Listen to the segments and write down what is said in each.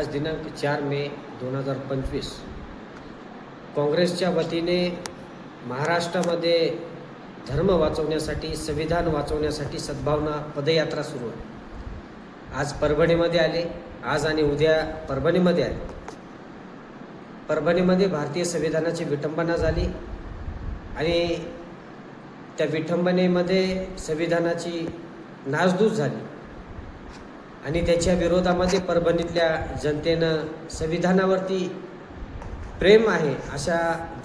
आज दिनांक चार मे दोन हजार पंचवीस. काँग्रेसच्या वतीने महाराष्ट्रामध्ये धर्म वाचवण्यासाठी संविधान वाचवण्यासाठी सद्भावना पदयात्रा सुरू आहे. आज परभणीमध्ये आले आज आणि उद्या परभणीमध्ये आले. परभणीमध्ये भारतीय संविधानाची विटंबना झाली आणि त्या विटंबनेमध्ये संविधानाची नासधूस झाली. आणि त्याच्या विरोधामध्ये परभणीतल्या जनतेनं संविधानावरती प्रेम आहे अशा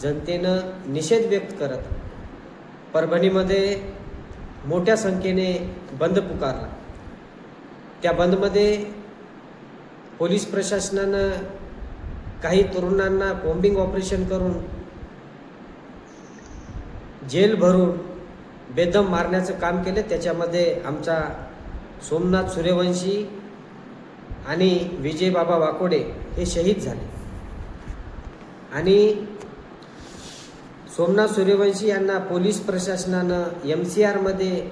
जनतेनं निषेध व्यक्त करत परभणीमध्ये मोठ्या संख्येने बंद पुकारला. त्या बंदमध्ये पोलीस प्रशासनानं काही तरुणांना कोम्बिंग ऑपरेशन करून जेल भरून बेदम मारण्याचं काम केलं. त्याच्यामध्ये आमचा सोमनाथ सूर्यवंशी आणि विजय बाबा वाकोडे हे शहीद झाले. आणि सोमनाथ सूर्यवंशी यांना पोलीस प्रशासनानं एम सी आरमध्ये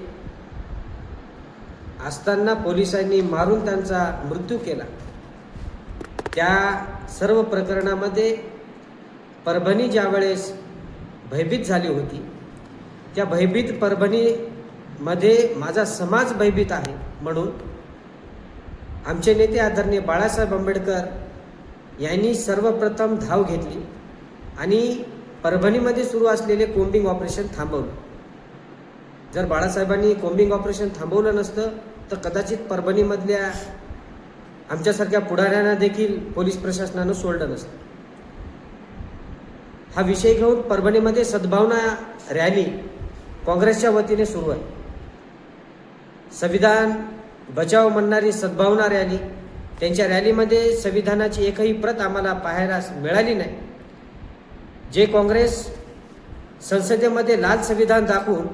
असताना पोलिसांनी मारून त्यांचा मृत्यू केला. त्या सर्व प्रकरणामध्ये परभणी ज्यावेळेस भयभीत झाली होती त्या भयभीत परभणीमध्ये माझा समाज भयभीत आहे. म्हणून आमचे नेते आदरणीय बाळासाहेब आंबेडकर यांनी सर्वप्रथम धाव घेतली आणि परभणीमध्ये सुरू असलेले कोम्बिंग ऑपरेशन थांबवलं. जर बाळासाहेबांनी कोम्बिंग ऑपरेशन थांबवलं नसतं तर कदाचित परभणीमधल्या आमच्यासारख्या पुढाऱ्यांना देखील पोलीस प्रशासनानं सोडलं नसतं. हा विषय घेऊन परभणीमध्ये सद्भावना रॅली काँग्रेसच्या वतीने सुरू आहे. संविधान बचाव म्हणणारी सद्भावना रॅली. त्यांच्या रॅलीमध्ये संविधानाची एकही प्रत आम्हाला पाहायला मिळाली नाही. जे काँग्रेस संसदेमध्ये लाल संविधान दाखवून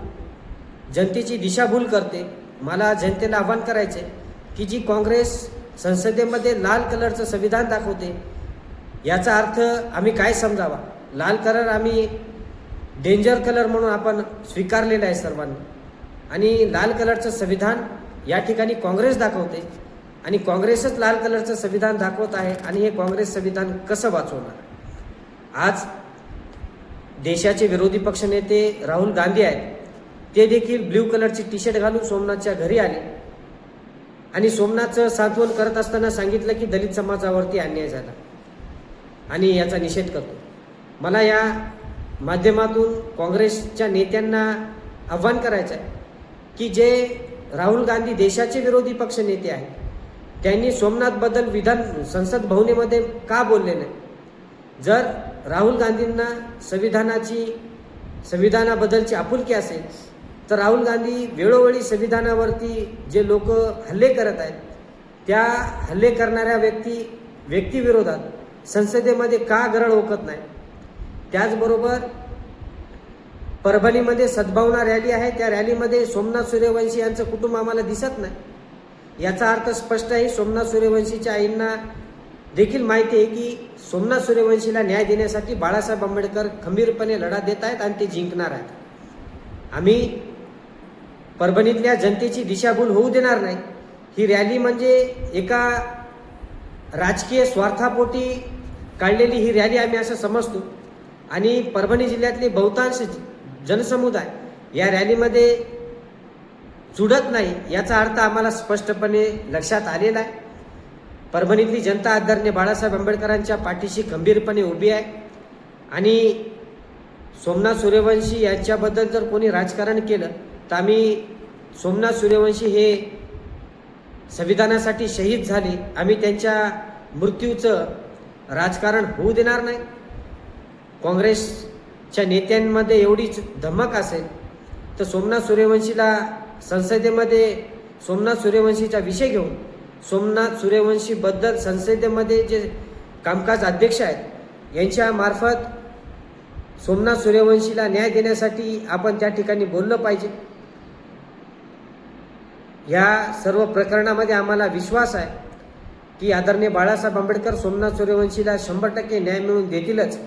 जनतेची दिशाभूल करते मला जनतेला आव्हान करायचे की जी काँग्रेस संसदेमध्ये लाल कलरचं संविधान दाखवते याचा अर्थ आम्ही काय समजावा? लाल कलर आम्ही डेंजर कलर म्हणून आपण स्वीकारलेला आहे सर्वांनी. आणि लाल कलरचं संविधान या ठिकाणी काँग्रेस दाखवते आणि काँग्रेसच लाल कलरचं संविधान दाखवत आहे आणि हे काँग्रेस संविधान कसं वाचवणार आज देशाचे विरोधी पक्षनेते राहुल गांधी आहेत. ते देखील ब्ल्यू कलरची टी शर्ट घालून सोमनाथच्या घरी आले. आणि सोमनाथचं सांत्वन करत असताना सांगितलं की दलित समाजावरती अन्याय झाला. आणि याचा निषेध करतो. मला या माध्यमातून काँग्रेसच्या नेत्यांना आव्हान करायचं आहे की जे राहुल गांधी देशाचे विरोधी पक्ष नेते आहेत. त्यांनी सोमनाथबद्दल विधान संसद भवनेमध्ये का बोलले नाही? जर राहुल गांधींना संविधानाची संविधानाबद्दलची आपुलकी असेल तर राहुल गांधी वेळोवेळी संविधानावरती जे लोक हल्ले करत आहेत त्या हल्ले करणाऱ्या व्यक्ती व्यक्तीविरोधात संसदेमध्ये का गरळ ओकत नाही? त्याचबरोबर परभणीमध्ये सद्भावना रॅली आहे. त्या रॅलीमध्ये सोमनाथ सूर्यवंशी यांचं कुटुंब आम्हाला दिसत नाही. याचा अर्थ स्पष्ट आहे. सोमनाथ सूर्यवंशीच्या आईंना देखील माहिती आहे की सोमनाथ सूर्यवंशीला न्याय देण्यासाठी बाळासाहेब आंबेडकर खंबीरपणे लढा देत आहेत आणि ते जिंकणार आहेत. आम्ही परभणीतल्या जनतेची दिशाभूल होऊ देणार नाही. ही रॅली म्हणजे एका राजकीय स्वार्थापोटी काढलेली ही रॅली आम्ही असं समजतो. आणि परभणी जिल्ह्यातले बहुतांश जनसमुदाय. या रॅलीमध्ये जुडत नाही याचा अर्थ आम्हाला स्पष्टपणे लक्षात आलेला आहे. परभणीतली जनता आदरणीय बाळासाहेब आंबेडकरांच्या पाठीशी खंबीरपणे उभी आहे. आणि सोमनाथ सूर्यवंशी यांच्याबद्दल जर कोणी राजकारण केलं तर आम्ही सोमनाथ सूर्यवंशी हे संविधानासाठी शहीद झाले. आम्ही त्यांच्या मृत्यूचं राजकारण होऊ देणार नाही. काँग्रेस च्या नेत्यांमध्ये एवढीच धमक असेल तर सोमनाथ सूर्यवंशीला संसदेमध्ये सोमनाथ सूर्यवंशीचा विषय घेऊन सोमनाथ सूर्यवंशीबद्दल संसदेमध्ये जे कामकाज अध्यक्ष आहेत यांच्या मार्फत सोमनाथ सूर्यवंशीला न्याय देण्यासाठी आपण त्या ठिकाणी बोललं पाहिजे. या सर्व प्रकरणामध्ये आम्हाला विश्वास आहे की आदरणीय बाळासाहेब आंबेडकर सोमनाथ सूर्यवंशीला शंभर टक्के न्याय मिळवून देतीलच.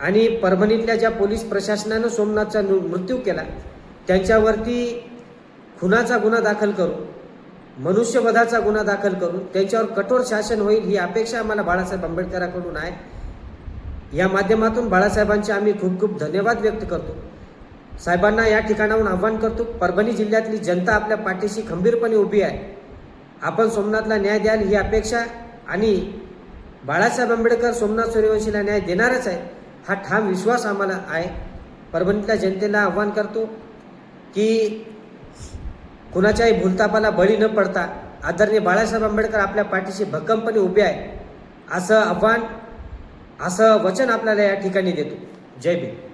आणि परभणीतल्या ज्या पोलीस प्रशासनानं सोमनाथचा मृत्यू केला त्यांच्यावरती खुनाचा गुन्हा दाखल करू मनुष्यवधाचा गुन्हा दाखल करून त्यांच्यावर कठोर शासन होईल ही अपेक्षा आम्हाला बाळासाहेब आंबेडकरांकडून आहे. या माध्यमातून बाळासाहेबांचे आम्ही खूप खूप धन्यवाद व्यक्त करतो. साहेबांना या ठिकाणाहून आव्हान करतो परभणी जिल्ह्यातली जनता आपल्या पाठीशी खंबीरपणे उभी आहे. आपण सोमनाथला न्याय द्याल ही अपेक्षा आणि बाळासाहेब आंबेडकर सोमनाथ सूर्यवंशीला न्याय देणारच आहे. हा ठाम विश्वास आम्हाला आहे. परभणीतल्या जनतेला आव्हान करतो की कुणाच्याही भूलतापाला बळी न पडता आदरणीय बाळासाहेब आंबेडकर आपल्या पाठीशी भक्कमपणे उभे आहे. असं आव्हान असं वचन आपल्याला या ठिकाणी देतो. जय भीम.